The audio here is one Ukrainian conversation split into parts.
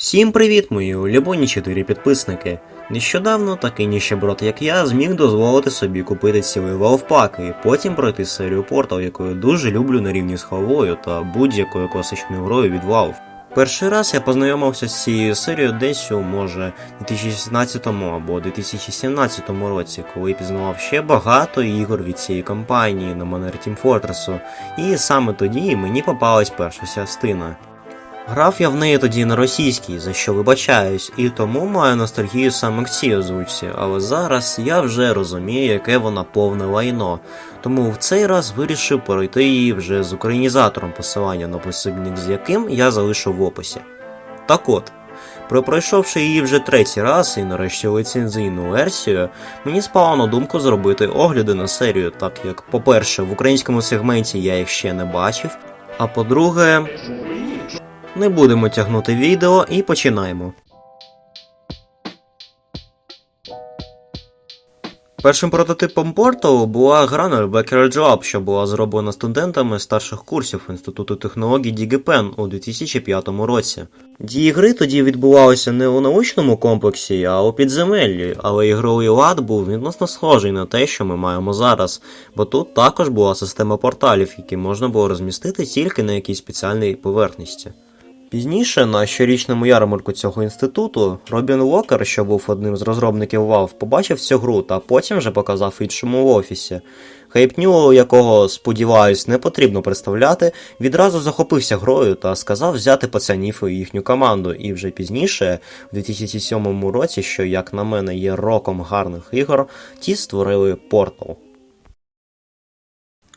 Всім привіт, мої улюблені чотири підписники. Нещодавно такий ніщеброд, як я, зміг дозволити собі купити цілий валвпак і потім пройти серію Portal, яку я дуже люблю на рівні з хавою та будь-якою класичною грою від Valve. Перший раз я познайомився з цією серією десь у може 2016 або 2017 році, коли пізнавав ще багато ігор від цієї компанії на манер Team Fortress, і саме тоді мені попалась перша частина. Грав я в неї тоді на російській, за що вибачаюсь, і тому маю ностальгію саме к цій озвучці, але зараз я вже розумію, яке вона повне лайно. Тому в цей раз вирішив пройти її вже з українізатором посилання на посібник, з яким я залишу в описі. Так от, Пройшовши її вже третій раз і нарешті ліцензійну версію, мені спало на думку зробити огляди на серію, так як, по-перше, в українському сегменті я їх ще не бачив, а по-друге, не будемо тягнути відео і починаємо. Першим прототипом порталу була гра на Becker Job, що була зроблена студентами старших курсів Інституту технологій Дігіпен у 2005 році. Дії гри тоді відбувалися не у научному комплексі, а у підземеллі, але ігровий лад був відносно схожий на те, що ми маємо зараз, бо тут також була система порталів, які можна було розмістити тільки на якійсь спеціальній поверхності. Пізніше на щорічному ярмарку цього інституту Робін Уокер, що був одним з розробників Valve, побачив цю гру та потім вже показав іншому в офісі. Хайпню, якого, сподіваюсь, не потрібно представляти, відразу захопився грою та сказав взяти пацанів у їхню команду. І вже пізніше, в 2007 році, що, як на мене, є роком гарних ігор, ті створили Portal.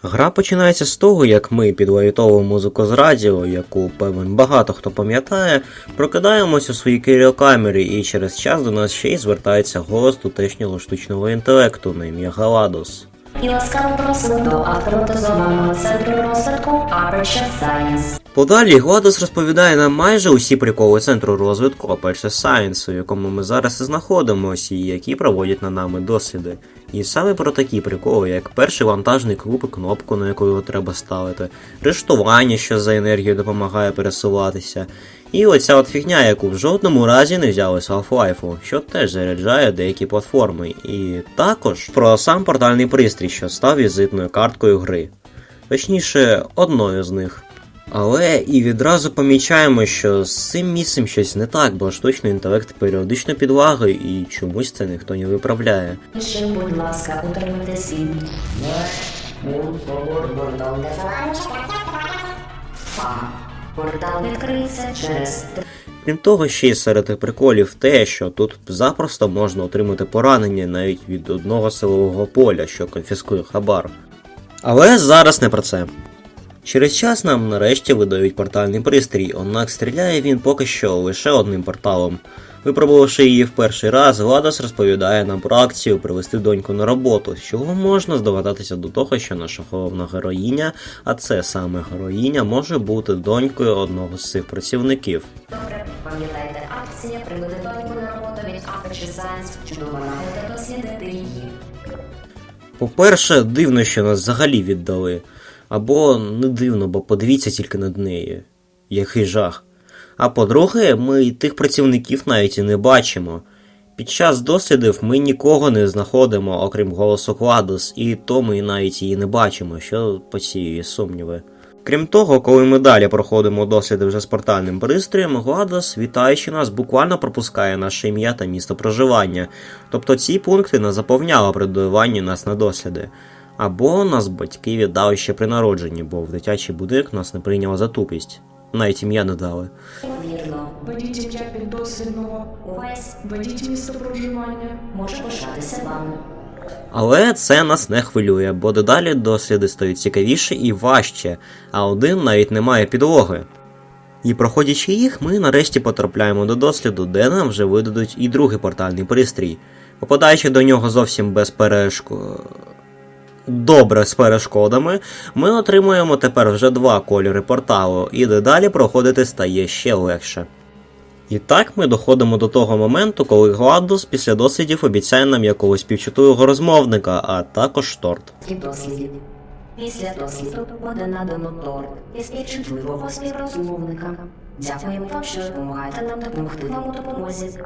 Гра починається з того, як ми під лайтову музику з радіо, яку певен багато хто пам'ятає, прокидаємось у своїй кіріокамері, і через час до нас ще й звертається голос тутешнього штучного інтелекту на ім'я Галадос. І ласкаво просимо до автоматизованого центру розвитку Aperture Science. Подалі Гладос розповідає нам майже усі приколи центру розвитку Aperture Science, у якому ми зараз і знаходимося, і які проводять над нами досліди. І саме про такі приколи, як перший вантажний клуб кнопку, на яку його треба ставити, рештування, що за енергію допомагає пересуватися, і оця от фігня, яку в жодному разі не взяли з Half-Life, що теж заряджає деякі платформи, і також про сам портальний пристрій, що став візитною карткою гри. Точніше, одною з них. Але і відразу помічаємо, що з цим місцем щось не так, бо штучний інтелект періодично підлагає і чомусь це ніхто не виправляє. Ще, будь ласка, утримуйте світ. Портал відкриється через Крім того, ще й серед приколів те, що тут запросто можна отримати поранення навіть від одного силового поля, що конфіскує хабар. Але зараз не про це. Через час нам нарешті видають портальний пристрій, однак стріляє він поки що лише одним порталом. Випробувавши її в перший раз, Владос розповідає нам про акцію привести доньку на роботу, з чого можна здогадатися до того, що наша головна героїня, а це саме героїня, може бути донькою одного з цих працівників. Добре, пам'ятайте, акція приведе доньку на роботу від Aperture Science. Чудова нагода дослідити її. По-перше, дивно, що нас взагалі віддали. Або не дивно, бо подивіться тільки над нею. Який жах. А по-друге, ми тих працівників навіть і не бачимо. Під час дослідів ми нікого не знаходимо, окрім голосу Гладос, і то ми навіть її не бачимо, що посіює сумніви. Крім того, коли ми далі проходимо досліди вже з портальним пристроєм, Гладос, вітаючи нас, буквально пропускає наше ім'я та місто проживання. Тобто ці пункти не заповняли при додаванні нас на досліди. Або нас батьки віддали ще при народженні, бо в дитячий будинок нас не прийняли за тупість. Навіть ім'я не дали. Вірно, Введіть ім'я піддослідного, увесь введіть місто проживання. може пишатися вами. Але це нас не хвилює, бо дедалі досліди стають цікавіші і важче, а один навіть не має підлоги. І проходячи їх, ми нарешті потрапляємо до досліду, де нам вже видадуть і другий портальний пристрій. Попадаючи до нього зовсім без перешко... Добре з перешкодами, ми отримуємо тепер вже два кольори порталу, і дедалі проходити стає ще легше. І так ми доходимо до того моменту, коли Гладус після дослідів обіцяє нам якогось співчутливого розмовника, а також торт. Після досліду буде надано торт із співчутливого співрозмовника. Дякуємо вам, що допомагаєте нам допомогти вам у допомозі.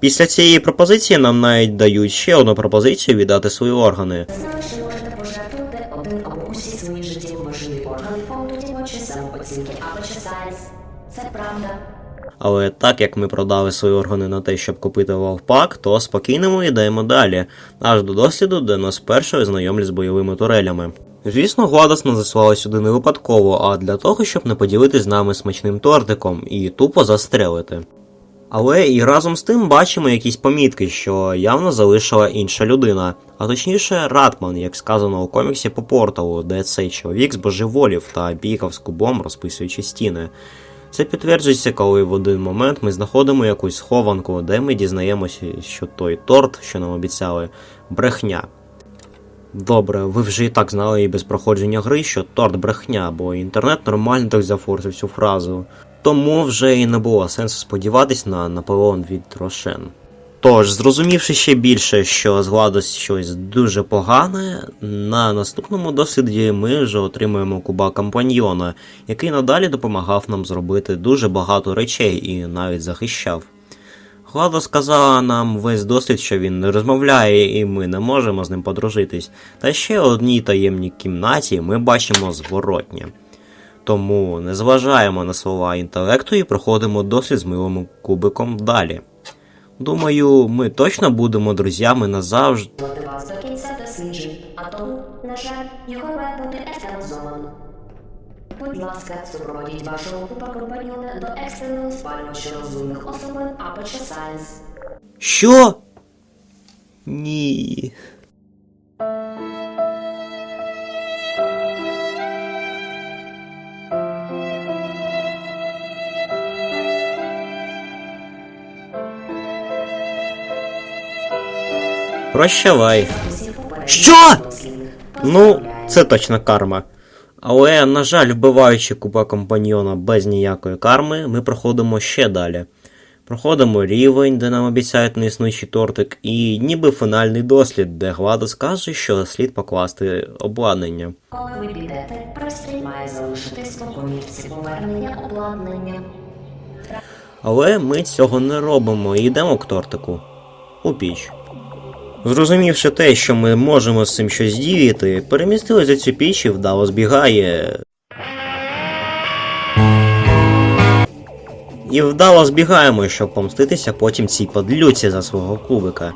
Після цієї пропозиції нам навіть дають ще одну пропозицію віддати свої органи. Але так як ми продали свої органи на те, щоб купити вовпак, то спокійно ми йдемо далі, аж до досліду, де нас першою знайомлять з бойовими турелями. Звісно, Гладос нас заслала сюди не випадково, а для того, щоб не поділитись з нами смачним тортиком і тупо застрелити. Але і разом з тим бачимо якісь помітки, що явно залишила інша людина, а точніше Ратман, як сказано у коміксі по порталу, де цей чоловік збожеволів та бігав з кубом, розписуючи стіни. Це підтверджується, коли в один момент ми знаходимо якусь схованку, де ми дізнаємося, що той торт, що нам обіцяли, брехня. Добре, ви вже і так знали і без проходження гри, що торт брехня, бо інтернет нормально так зафорсив цю фразу. Тому вже і не було сенсу сподіватись на Наполеон від Рошен. Тож, зрозумівши ще більше, що згладось щось дуже погане, на наступному досліді ми вже отримуємо куба компаньйона, який надалі допомагав нам зробити дуже багато речей і навіть захищав. Глада сказала нам весь досвід, що він не розмовляє, і ми не можемо з ним подружитись. Та ще одній таємній кімнаті ми бачимо зворотнє. Тому не зважаємо на слова інтелекту і проходимо досвід з милим кубиком далі. Думаю, ми точно будемо друзями назавжди. Вас до кінця досліджень, а тому, на жаль, його має бути екстернізовано. Будь ласка, супроводіть вашого купа компаньйона до екстреного спалювача розумних особин чи сайз. Що? Ні. Прощавай. Що? Ну, це точно карма. Але, на жаль, вбиваючи купа компаньйона без ніякої карми, ми проходимо ще далі. Проходимо рівень, де нам обіцяють неіснуючий тортик, і ніби фінальний дослід, де Глада скаже, що слід покласти обладнання. Коли ви підете, пристрій має залишитись в комірці повернення обладнання. Але ми цього не робимо і йдемо к тортику у піч. Зрозумівши те, що ми можемо з цим щось діяти, перемістили за цю піч і вдало збігає. І вдало збігаємо, щоб помститися потім цій подлюці за свого кубика.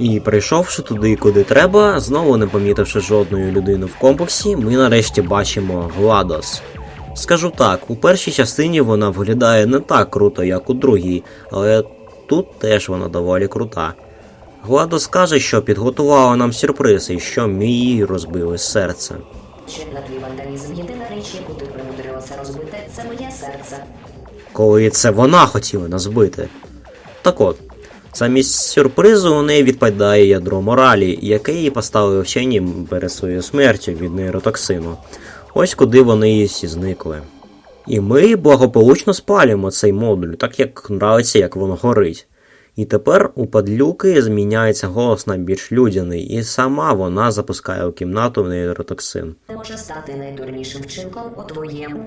І прийшовши туди, куди треба, знову не помітивши жодної людини в комплексі, ми нарешті бачимо Гладос. Скажу так, у першій частині вона виглядає не так круто, як у другій, але тут теж вона доволі крута. Гладос каже, що підготувала нам сюрприз і що ми їй розбили серце. Що на твій вандалізм єдина річ, яку ти примудрилася розбити, це моє серце. коли це вона хотіла нас вбити. Так от, замість сюрпризу у неї відпадає ядро моралі, яке їй поставили вчені перед своєю смертю від нейротоксину. Ось куди вони всі зникли. І ми благополучно спалюємо цей модуль, так як нравиться, як воно горить. І тепер у падлюки зміняється голос на більш людяний, і сама вона запускає у кімнату в нейротоксин. Не може стати найдурнішим вчинком у твоєму.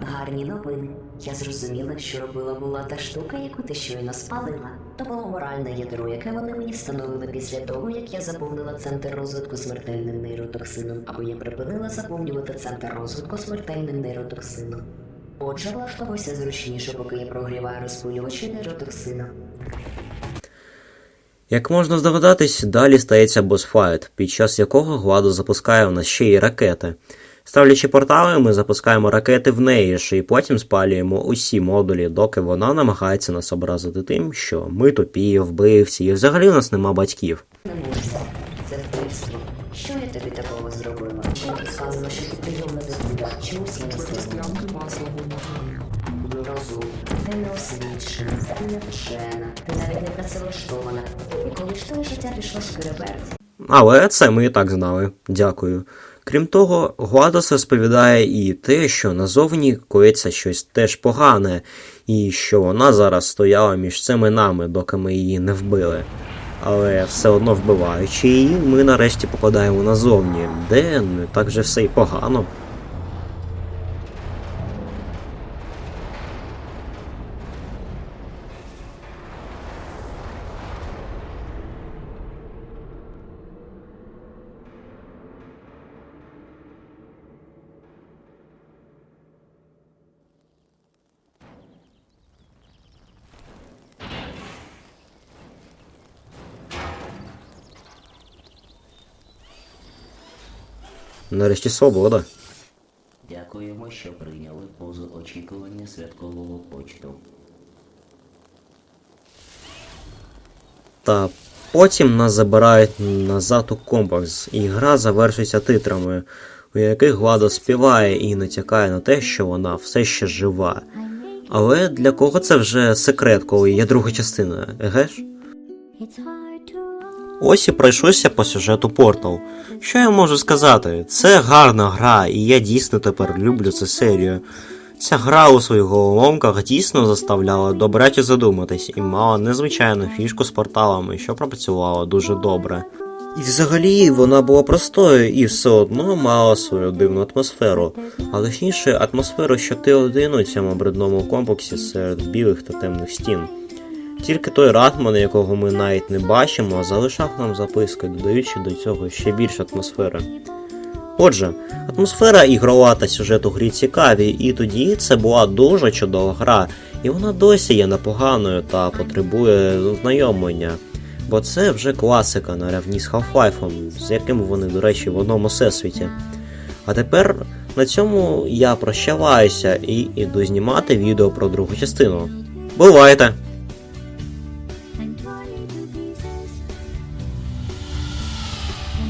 Гарні новини. Я зрозуміла, що робила була та штука, яку ти щойно спалила. То було моральне ядро, яке вони мені встановили після того, як я заповнила центр розвитку смертельним нейротоксином, або я припинила заповнювати центр розвитку смертельним нейротоксином. Отже, влаштовуйся зручніше, поки я прогріваю розпилювачі нейротоксина. Як можна здогадатись, далі стається босфайт, під час якого Гладо запускає в нас ще й ракети. Ставлячи портали, ми запускаємо ракети в неї ж і потім спалюємо усі модулі, доки вона намагається нас образити тим, що ми тупі, вбивці, і взагалі у нас нема батьків. Не можна. Це вбивство. Що я тобі такого зробила? Чим ти сказала, що ти прийомна до Чомусь я не. І Але це ми і так знали. Дякую. Крім того, Гладос розповідає і те, що назовні коїться щось теж погане, і що вона зараз стояла між цими нами, доки ми її не вбили. Але все одно вбиваючи її, ми нарешті попадаємо назовні, де не так вже все й погано. Нарешті свобода. Дякуємо, що прийняли позу очікування святкового почту. Та потім нас забирають назад у комплекс, і гра завершується титрами, у яких Влада співає і натякає на те, що вона все ще жива. Але для кого це вже секрет, коли є друга частина, еге ж? Ось і пройшовся по сюжету Portal. Що я можу сказати? Це гарна гра, і я дійсно тепер люблю цю серію. Ця гра у своїх головоломках дійсно заставляла добряче задуматись і мала незвичайну фішку з порталами, що пропрацювала дуже добре. І взагалі вона була простою і все одно мала свою дивну атмосферу, а точніше атмосферу, що ти один у цьому брудному комплексі серед білих та темних стін. Тільки той Ратман, якого ми навіть не бачимо, залишав нам записки, додаючи до цього ще більше атмосфери. Отже, атмосфера ігрова та сюжет у грі цікаві, і тоді це була дуже чудова гра, і вона досі є непоганою та потребує знайомлення. Бо це вже класика на рівні з Half-Life, з яким вони, до речі, в одному всесвіті. А тепер на цьому я прощаваюся і іду знімати відео про другу частину. Бувайте!